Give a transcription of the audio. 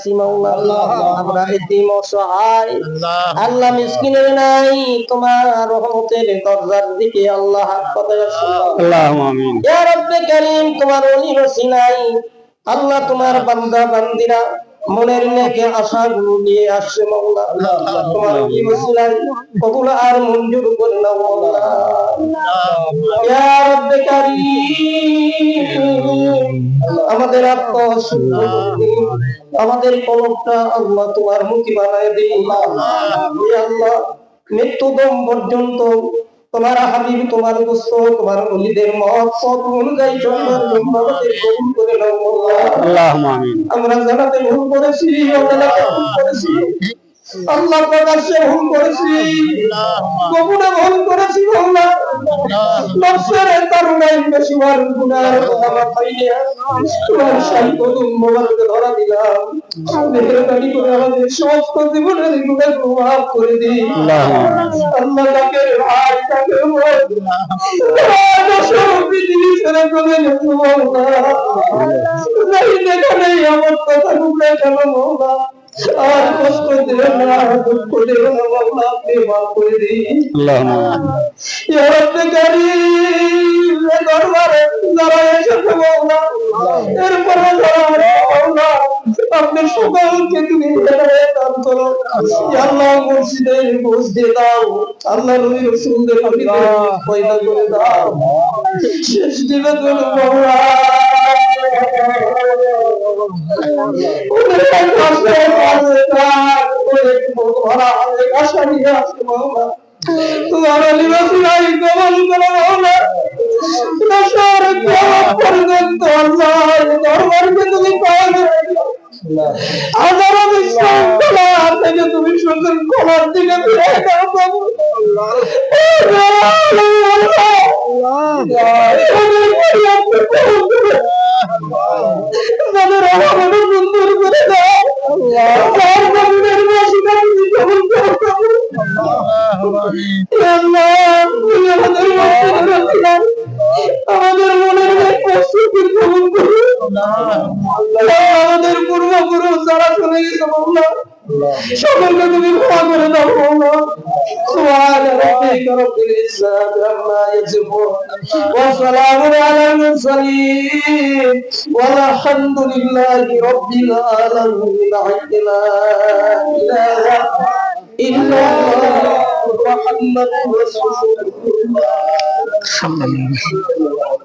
আছি মাওলা আমরা এতিম অসহায় আল্লাহ। মিসকিনের নাই তোমার রহমতের দরজার দিকে আল্লাহ হাত পাতায় আসি আল্লাহুম্মা আমিন। ইয়া রব্বে কারীম তোমার ওলি রসিলাই আল্লাহ তোমার বান্দা বান্দিরা মনের নেকে আশাগুলো নিয়ে আসছে মাওলা তোমার ওলি রসিলাই কবুল আর মঞ্জুর করে নাও মাওলা ইয়া রব্বে কারীম। আমাদের আত্মা আমাদের কলমটা আল্লাহ তোমার মুখী বানায় দিন ইয়া আল্লাহ মৃত্যুদম পর্যন্ত তোমার হাবিব তোমার দোস্ত তোমার অলিদের মত অনুযায়ী জন্য আমাদের কবুল করে নাও আল্লাহ। আমরা জানাতে ভুল করেছি করেছি। আল্লাহ প্রকাশ্যে ভুল করেছি। ভুল করেছি আল্লাহ নফসের তারুণাই বেশি বার গুনার কথা নিয়ে তোমার শাহী কদম মোবারকে ধরা দিলাম। মেহরবানি করে আমাদের সমস্ত জীবনের গুণাগুলো মাফ করে দিই। আল্লাহ তাকে ভাই তাকে পৃথিবী ছেড়ে চলে গেছে মৌলা যেখানে আমার কথা গেল মৌলা। আর কষ্ট দিলে না দুঃখ দিলে না মৌলা আপনি মাফ করে দিন। আল্লাহুম্মা ইয়া রব্বে কারীম দরবারে যারা এসেছে মৌলা এরপরে যারা আসবে মৌলা সকলকে তুমি দান করো। আল্লাহ বুঝ দিয়ে দাও আল্লাহ নবী রাসূলদের হাবিবের পয়দা করে দাও। শেষ দিনে ওদের কাছে আশা নিয়ে আসছে মৌলা তোমার লিবাসিরাই কবল করে মাওলা নশর কিয়ামত পর্যন্ত আল্লাহর দরবারকে তুমি পাবে হাজারো বিশৃঙ্খলা থেকে তুমি সুন্দর খোলার দিকে ফিরে দাও প্রভু তাদের অভাবনা আমাদের মনের প্রস্তুতির কবুল করুন আমাদের পূর্বপুরুষ যারা চলে গেছে মাওলা সকলকে তুমি ক্ষমা করে দাও মাওলা سبحان ربك رب العزة عما يصفون وسلام على المرسلين والحمد لله رب العالمين لا إله إلا الله محمد رسول الله